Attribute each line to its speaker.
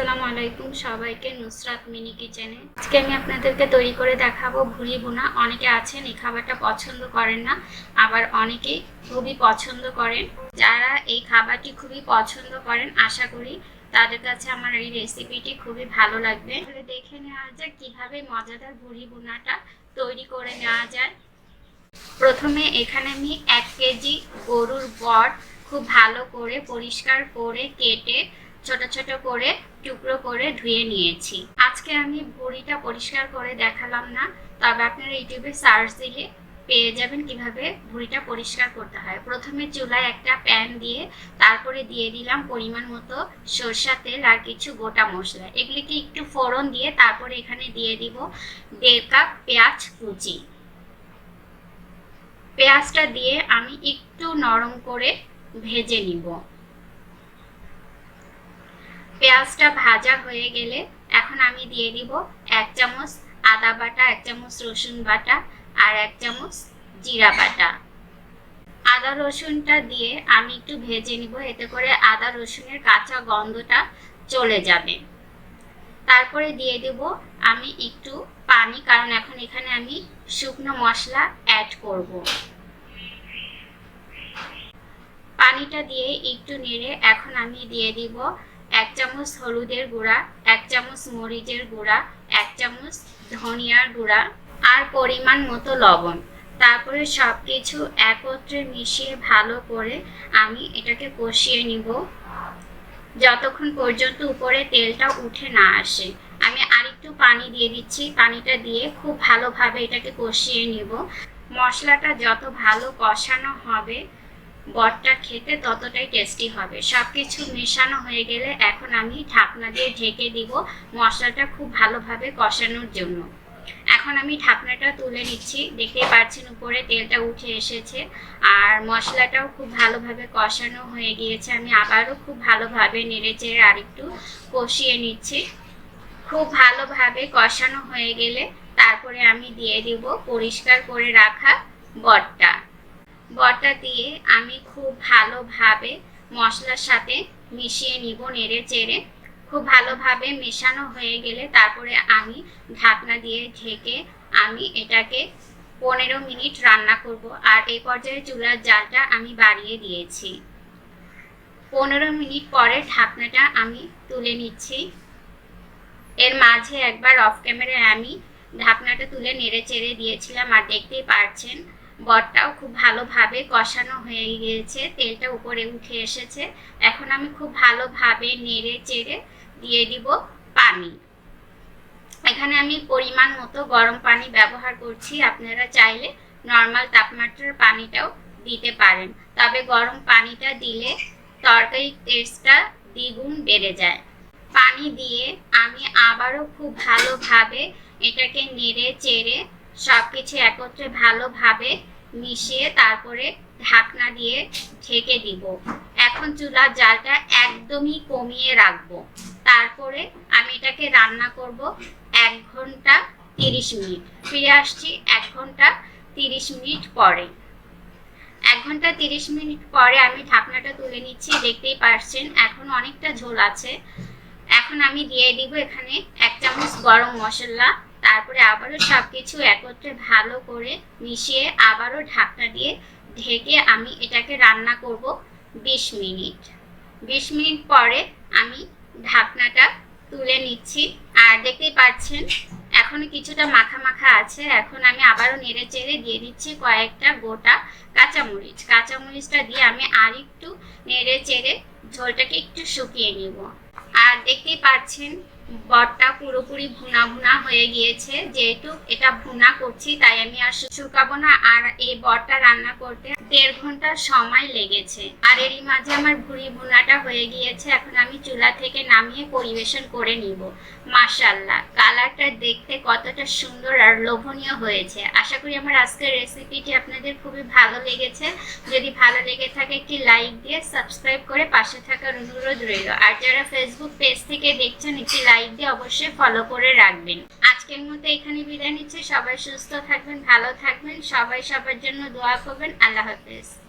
Speaker 1: আসসালামু আলাইকুম সবাইকে নুসরাত মিনি কিচেনে। আজকে আমি আপনাদেরকে তৈরি করে দেখাবো ভুড়ি বোনা অনেকে আছেন এই খাবারটা পছন্দ করেন না, আবার অনেকেই খুবই পছন্দ করেন। যারা এই খাবারটি খুবই পছন্দ করেন, আশা করি তাদের কাছে আমার এই রেসিপিটি খুবই ভালো লাগবে। তাহলে দেখে নেওয়া যাক কীভাবে মজাদার ভুড়ি বোনাটা তৈরি করে নেওয়া যায়। প্রথমে এখানে আমি এক কেজি গরুর বট খুব ভালো করে পরিষ্কার করে কেটে ছোট ছোট করে, টুকরো করে ধুয়ে নিয়েছি। আজকে আমি বড়িটা পরিষ্কার করে দেখালাম না, তবে আপনারা ইউটিউবে সার্চ দিলে পেয়ে যাবেন কীভাবে ভুড়িটা পরিষ্কার করতে হয়। প্রথমে চুলায় একটা প্যান দিয়ে তারপরে দিয়ে দিলাম পরিমাণ মতো সরষা তেল আর কিছু গোটা মশলা। এগুলিকে একটু ফোড়ন দিয়ে তারপরে এখানে দিয়ে দিব দেড় কাপ পেঁয়াজ কুচি। পেঁয়াজটা দিয়ে আমি একটু নরম করে ভেজে নিব। পেঁয়াজটা ভাজা হয়ে গেলে এখন আমি দিয়ে দিব এক চামচ আদা বাটা, এক চামচ রসুন বাটা আর এক চামচ জিরা বাটা। আদা রসুনটা দিয়ে আমি একটু ভেজে নিব, এতে করে আদা রসুনের কাঁচা গন্ধটা চলে যাবে। তারপরে দিয়ে দেব আমি একটু পানি, কারণ এখন এখানে আমি শুকনো মশলা অ্যাড করব। পানিটা দিয়ে একটু নেড়ে এখন আমি দিয়ে দিব চামচ হলুদের গুঁড়া, এক চামচ মরিচের গুঁড়া, এক চামচ ধনিয়ার গুঁড়া আর পরিমাণ মতো লবণ। তারপরে সব কিছু একত্রে মিশিয়ে ভালো করে আমি এটাকে কষিয়ে নিব। যতক্ষণ পর্যন্ত উপরে তেলটা উঠে না আসে। আমি আরেকটু পানি দিয়ে দিচ্ছি। পানিটা দিয়ে খুব ভালোভাবে এটাকে কষিয়ে নিব। মশলাটা যত ভালো কষানো হবে বটটা খেতে ততটাই টেস্টি হবে। সব কিছু মেশানো হয়ে গেলে এখন আমি ঢাকনা দিয়ে ঢেকে দিব মশলাটা খুব ভালোভাবে কষানোর জন্য। এখন আমি ঢাকনাটা তুলে নিচ্ছি। দেখতেই পাচ্ছেন উপরে তেলটা উঠে এসেছে আর মশলাটাও খুব ভালোভাবে কষানো হয়ে গিয়েছে। আমি আবারও খুব ভালোভাবে নেড়ে চেড়ে আরেকটু কষিয়ে নিচ্ছি। খুব ভালোভাবে কষানো হয়ে গেলে তারপরে আমি দিয়ে দিব পরিষ্কার করে রাখা বটটা। বটটা দিয়ে আমি খুব ভালোভাবে মশলার সাথে মিশিয়ে নিব নেড়ে চেড়ে। খুব ভালোভাবে মেশানো হয়ে গেলে তারপরে আমি ঢাকনা দিয়ে ঢেকে আমি এটাকে পনেরো মিনিট রান্না করব। আর এই পর্যায়ে চুলার জালটা আমি বাড়িয়ে দিয়েছি। পনেরো মিনিট পরে ঢাকনাটা আমি তুলে নিচ্ছি। এর মাঝে একবার অফ ক্যামেরায় আমি ঢাকনাটা তুলে নেড়ে চেড়ে দিয়েছিলাম। আর দেখতেই পারছেন বটটাও খুব ভালোভাবে কষানো হয়ে গিয়েছে, তেলটা উপরে উঠে এসেছে। এখন আমি খুব ভালোভাবে নেড়ে চেড়ে দিয়ে দিব পানি। এখানে আমি পরিমাণ মতো গরম পানি ব্যবহার করছি, আপনারা চাইলে নর্মাল তাপমাত্রার পানিটাও দিতে পারেন। তবে গরম পানিটা দিলে তরকারির টেস্টটা দ্বিগুণ বেড়ে যায়। পানি দিয়ে আমি আবারও খুব ভালোভাবে এটাকে নেড়ে চেড়ে সব কিছু একত্রে ভালোভাবে মিশিয়ে তারপরে ঢাকনা দিয়ে ঢেকে দিব। এখন চুলার জালটা একদমই কমিয়ে রাখব। তারপরে আমি এটাকে রান্না করব এক ঘণ্টা তিরিশ মিনিট। ফিরে আসছি এক ঘণ্টা তিরিশ মিনিট পরে। এক ঘণ্টা তিরিশ মিনিট পরে আমি ঢাকনাটা তুলে নিচ্ছি, দেখতেই পারছেন এখন অনেকটা ঝোল আছে। এখন আমি দিয়ে দিব এখানে এক চামচ গরম মশলা। তারপরে আবারও সব কিছু একত্রে ভালো করে মিশিয়ে আবারও ঢাকনা দিয়ে ঢেকে আমি এটাকে রান্না করব বিশ মিনিট। বিশ মিনিট পরে আমি ঢাকনাটা তুলে নিচ্ছি। আর দেখতেই পাচ্ছেন, এখনও কিছুটা মাখা মাখা আছে। এখন আমি আবারও নেড়ে চেড়ে দিয়ে দিচ্ছি কয়েকটা গোটা কাঁচামরিচ। কাঁচামরিচটা দিয়ে আমি আর একটু নেড়ে চেড়ে ঝোলটাকে একটু শুকিয়ে নিব। আর দেখতেই পাচ্ছেন বটটা পুরোপুরি ভুনা ভুনা হয়ে গিয়েছে, যেহেতু এটা ভুনা করছি, তাই আমি আর শুকাবো না। আর এই বরটা রান্না করতে দেড় ঘণ্টা সময় লেগেছে। আর এরই মাঝে আমার ভুড়ি ভুনাটা হয়ে গিয়েছে, এখন আমি চুলা থেকে নামিয়ে পরিবেশন করে নিব। মাশাল্লাহ কালারটা দেখতে কতটা সুন্দর আর লোভনীয় হয়েছে। আশা করি আমার আজকের রেসিপিটি আপনাদের খুবই ভালো লেগেছে। যদি ভালো লেগে থাকে, একটি লাইক দিয়ে সাবস্ক্রাইব করে পাশে থাকার অনুরোধ রইল। আর যারা ফেসবুক পেজ থেকে দেখছেন, একটি লাইক দিয়ে অবশ্যই ফলো করে রাখবেন। আজকের মতো এখানে বিদায় নিচ্ছে। সবাই সুস্থ থাকবেন, ভালো থাকবেন। সবাই সবার জন্য দোয়া করবেন। আল্লাহ es